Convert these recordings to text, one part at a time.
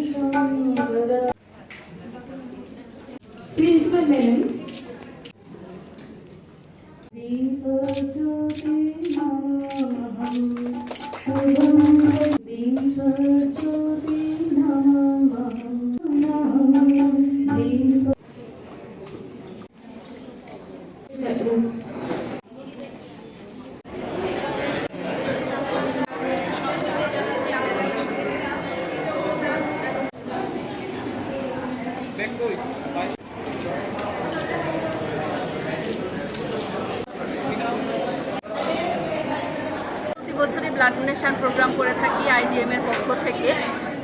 Principal madam প্রতি বছরই blood donation programme করে থাকি আইজিএম এর পক্ষ থেকে।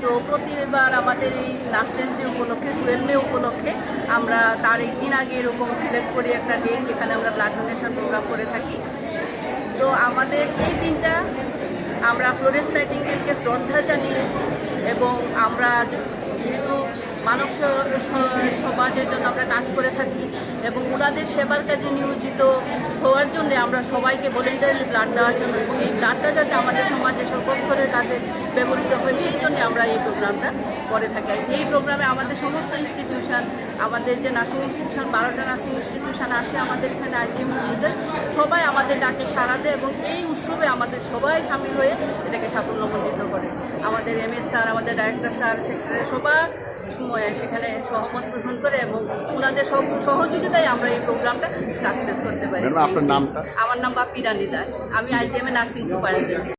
তো প্রতিবার আমাদের এই নার্সেস ডে উপলক্ষে টুয়েলভ মে উপলক্ষে আমরা তার একদিন আগে এরকম সিলেক্ট করি একটা ডেট যেখানে আমরা ব্লাড ডোনেশন প্রোগ্রাম করে থাকি। তো আমাদের এই দিনটা আমরা ফ্লোরেন্স নাইটিঙ্গেলকে শ্রদ্ধা জানিয়ে এবং আমরা যেহেতু স- সমাজের জন্য আমরা কাজ করে থাকি এবং ওনাদের সেবার কাজে নিয়োজিত হওয়ার জন্য আমরা সবাইকে ভলেন্টারি ব্লাড দেওয়ার জন্য এবং এই ব্লাডটা যাতে আমাদের সমাজে সর্বস্তরের কাজে ব্যবহৃত হয়, সেই জন্য আমরা এই প্রোগ্রামটা করে থাকি। এই প্রোগ্রামে আমাদের সমস্ত ইনস্টিটিউশন আমাদের যে নার্সিং ইনস্টিটিউশন বারোটা নার্সিং ইনস্টিটিউশন আসে আমাদের এখানে আইজিএম হসপিটাল সবাই আমাদের ডাকে সাড়া দেয় এবং এই উৎসবে আমাদের সবাই সামিল হয়ে এটাকে সাফল্যমণ্ডিত করে। আমাদের এম এস স্যার আমাদের ডাইরেক্টর স্যার সেক্রেটারি সবার সেখানে সহমত গ্রহণ করে এবং ওনাদের সব সহযোগিতায় আমরা এই প্রোগ্রামটা সাকসেস করতে পারি। আপনার নামটা? আমার নাম বাপি রানী দাস। আমি আইজিএম এ নার্সিং সুপারিনটেন্ডেন্ট